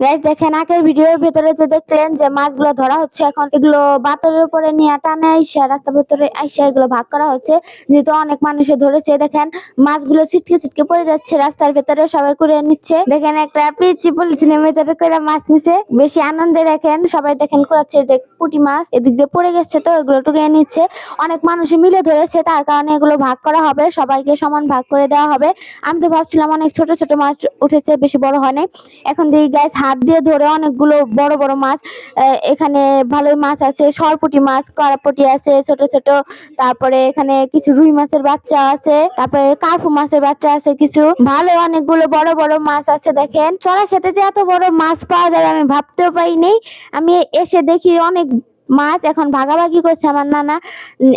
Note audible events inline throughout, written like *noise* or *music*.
Guys দেখেন, আগের ভিডিওর ভিতরে যে দেখলেন যে মাছগুলো ধরা হচ্ছে, এখন এগুলো বাতের উপরে নিয়ে টানে, আইসা রাস্তার ভিতরে আইসা এগুলো ভাগ করা হচ্ছে। যেহেতু অনেক মানুষে ধরেছে, দেখেন, মাছগুলো ছিটকে ছিটকে পড়ে যাচ্ছে, রাস্তার ভিতরে সবাই করে নিচ্ছে। দেখেন, একটা পিচি পলিথিনের ভিতরে করে মাছ নিছে। বেশি আনন্দে দেখেন, সবাই দেখেন করাচ্ছে যে পুঁটি মাছ এদিক দিয়ে পড়ে গেছে তো, এগুলো টুকে নিচ্ছে। অনেক মানুষ মিলে ধরেছে, তার কারণে এগুলো ভাগ করা হবে, সবাইকে সমান ভাগ করে দেওয়া হবে। আমি তো ভাবছিলাম অনেক ছোট ছোট মাছ উঠেছে, বেশি বড় হয় এখন দেখি গাইস হাত দিয়ে ধরে অনেকগুলো বড় বড় মাছ এখানে ভালোই মাছ আছে সরপুটি মাছ করাপুটি আছে, ছোট ছোট, তারপরে এখানে কিছু রুই মাছের বাচ্চা আছে, তারপরে কার্পু মাছের বাচ্চা আছে কিছু, ভালো অনেকগুলো বড় বড় মাছ আছে দেখেন। চড়া খেতে যে এত বড় মাছ পাওয়া যাবে আমি ভাবতেও পারিনি। আমি এসে দেখি অনেক মাছ এখন ভাগাভাগি করছে আমার নানা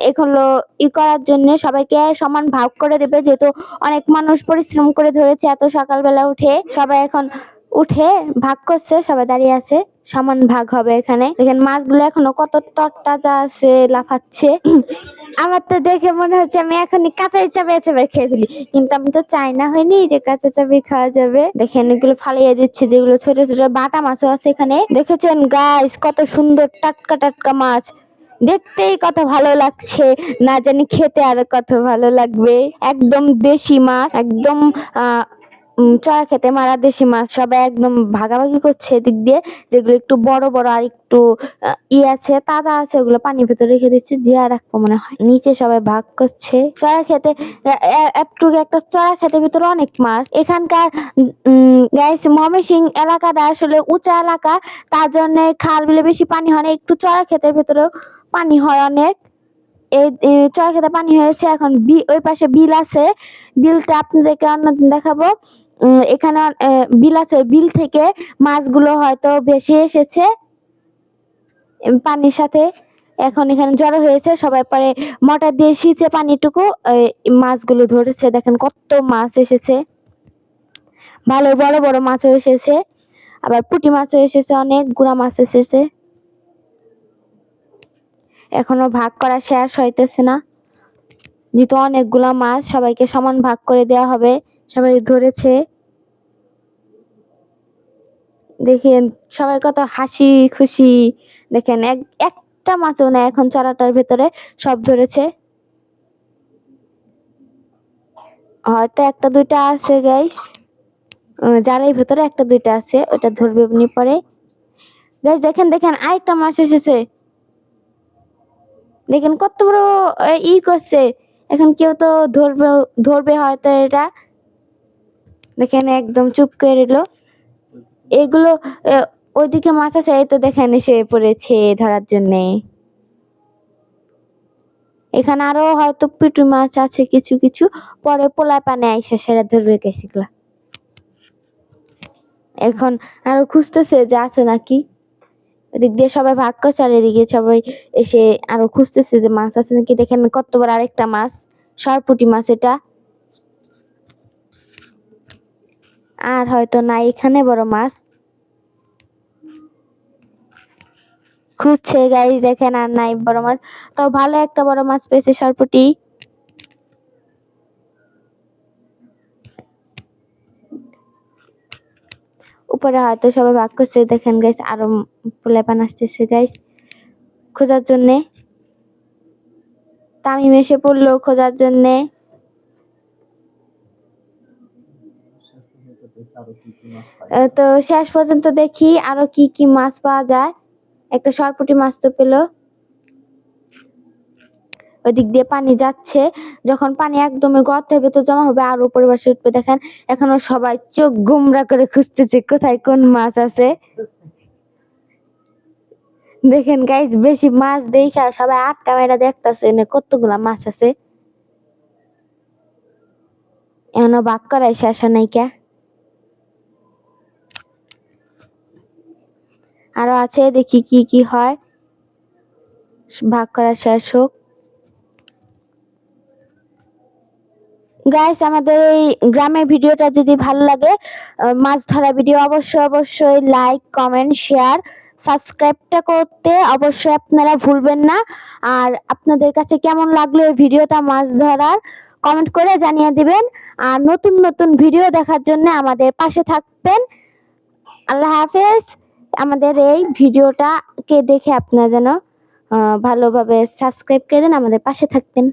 এগুলো ই করার জন্য সবাইকে সমান ভাগ করে দেবে, যেহেতু অনেক মানুষ পরিশ্রম করে ধরেছে এত সকালবেলা উঠে। সবাই এখন উঠে ভাগ করছে, সবাই দাঁড়িয়ে আছে। সমান ভাগ হবে এখানে। দেখেন মাছগুলো এখনও কত তরতাজা আছে, লাফাচ্ছে। *clears throat* আমার তো দেখে মনে হচ্ছে আমি এখনই কাঁচা চাবে চাবে খেয়ে ফেলি। কিন্তু আমি তো চাই না, হয়নি যে কাঁচা চাবি খাওয়া যাবে। দেখেন এগুলো ফালিয়ে দিচ্ছে, যেগুলো ছোট ছোট বাটা মাছও আছে এখানে। দেখেছেন গাছ কত সুন্দর টাটকা টাটকা মাছ। দেখতেই কত ভালো লাগছে। না জানি খেতে আরও কত ভালো লাগবে। একদম দেশি মাছ, একদম, আহ চড়া খেতে, মারা দেশি মাছ সবাই একদম ভাগাভাগি করছে এদিক দিয়ে, যেগুলো একটু বড় বড় আর একটু ই আছে, তাজা আছে, ওগুলো পানির ভেতরে রেখে দিচ্ছে, জিয়া রাখব মনে হয়। নিচে সবাই ভাগ করছে। চড়া খেতে একটু একটা চড়া খেতের ভিতরে অনেক মাছ। এখানকার গাইস ময়মনসিং এলাকাটা আসলে উঁচা এলাকা, তার জন্য খাল বিলে বেশি পানি হয় না, একটু চড়া ক্ষেতের ভিতরেও পানি হয় অনেক। এই চড়া খেতে পানি হয়েছে, এখন ওই পাশে বিল আছে। বিলটা আপনাদেরকে অন্যদিন দেখাবো। এখানে বিল আছে। বিল থেকে মাছগুলো হয়তো ভেসে এসেছে পানির সাথে। এখন এখানে জড়ো হয়েছে, সবাই পরে মোটর দিয়ে সিঁচে পানিটুকু মাছগুলো ধরেছে। দেখেন কত মাছ এসেছে। ভালো, বড় বড় মাছও এসেছে। আবার পুঁটি মাছও এসেছে, অনেক গুড়া মাছ এসেছে। এখনও ভাগ করা শেষ হইতেছে না। যেহেতু অনেকগুলা মাছ, সবাইকে সমান ভাগ করে দেওয়া হবে। সবাই ধরেছে। দেখেন সবাই কত হাসি, খুশি। দেখেন এক, একটা মাছও না এখন চড়াটার ভেতরে সব ধরেছে। হয়তো একটা, দুইটা আছে গাইস যারাই ভেতরে একটা, দুইটা আছে, ওটা ধরবে এমনি পরে। গাইস দেখেন দেখেন, আরেকটা মাছ এসেছে। দেখেন কত বড় ই করছে। এখন কেউ তো ধরবে ধরবে হয়তো এটা। দেখেন একদম চুপ করে রইল। এগুলো ওইদিকে মাছ আছে, এই তো দেখেন এসে পড়েছে ধরার জন্য। এখানে আরও হয়তো পিটু মাছ আছে, কিছু কিছু। পরে পোলা পানে আইসা সেরা ধরবে গেছিগুলা এখন আরও খুঁজতেছে যে আছে নাকি। এদিক দিয়ে সবাই ভাগ করছে, আর এদিকে সবাই এসে আরও খুঁজতেছে যে মাছ আছে নাকি। দেখেন কত বড় আরেকটা মাছ, সরপুটি মাছ এটা। আর হয়তো না এখানে বড় মাছ। খুঁজছে গাই দেখেন আর নাই বড় মাছ। তো ভালো একটা বড় মাছ পেয়েছে সরপুটি। উপরে হয়তো সবাই ভাগ করছে। দেখেন গাইস আরও পোলাপান আসতেছে গাইস খোঁজার জন্যে। তামিম এসে পড়ল খোঁজার জন্যে। তো শেষ পর্যন্ত দেখি আরও কি কি মাছ পাওয়া যায়। একটা সরপুটি মাছ তো পেল। ওদিক দিয়ে পানি যাচ্ছে। যখন পানি একদমই গর্তের ভেতর জমা হবে, আর উপরে বাসে উঠবে। দেখেন, এখনও সবাই চোখ গুমরা করে খুঁজতেছে কোথায় কোন মাছ আছে। দেখেন গাইস বেশি মাছ দেখা সবাই আটটা মেয়েরা দেখতেছে এনে কতগুলা মাছ আছে। এখনও ভাগ করাই শেষ নাই কে। আরও আছে, দেখি কি কি হয়। ভাগ করা শেষ হোক। গাইস আমাদের এই গ্রামের ভিডিওটা যদি ভালো লাগে মাছ ধরা ভিডিও অবশ্যই অবশ্যই লাইক কমেন্ট শেয়ার সাবস্ক্রাইবটা করতে অবশ্যই আপনারা ভুলবেন না। আর আপনাদের কাছে কেমন লাগল এই ভিডিওটা মাছ ধরার কমেন্ট করে জানিয়ে দিবেন। আর নতুন নতুন ভিডিও দেখার জন্য আমাদের পাশে থাকবেন। আল্লাহ হাফেজ। আমাদের এই ভিডিওটাকে দেখে আপনারা যেন ভালোভাবে সাবস্ক্রাইব করে দেন আমাদের পাশে থাকবেন।